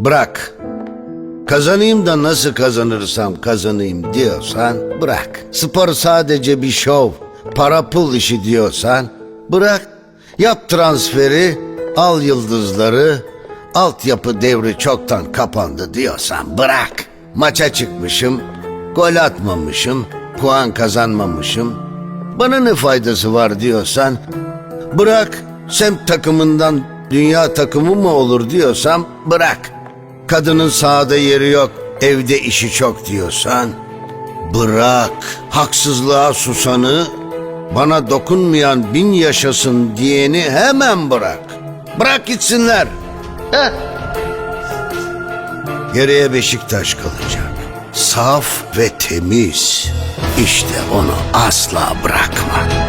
Bırak. Kazanayım da nasıl kazanırsam kazanayım diyorsan bırak. Spor sadece bir şov, para pul işi diyorsan bırak. Yap transferi, al yıldızları, altyapı devri çoktan kapandı diyorsan bırak. Maça çıkmışım, gol atmamışım, puan kazanmamışım. Bana ne faydası var diyorsan bırak. Semt takımından dünya takımı mı olur diyorsam bırak. Kadının sahada yeri yok, evde işi çok diyorsan bırak. Haksızlığa susanı, bana dokunmayan bin yaşasın diyeni hemen bırak. Bırak gitsinler. Heh. Geriye Beşiktaş kalacak. Saf ve temiz. İşte onu asla bırakma.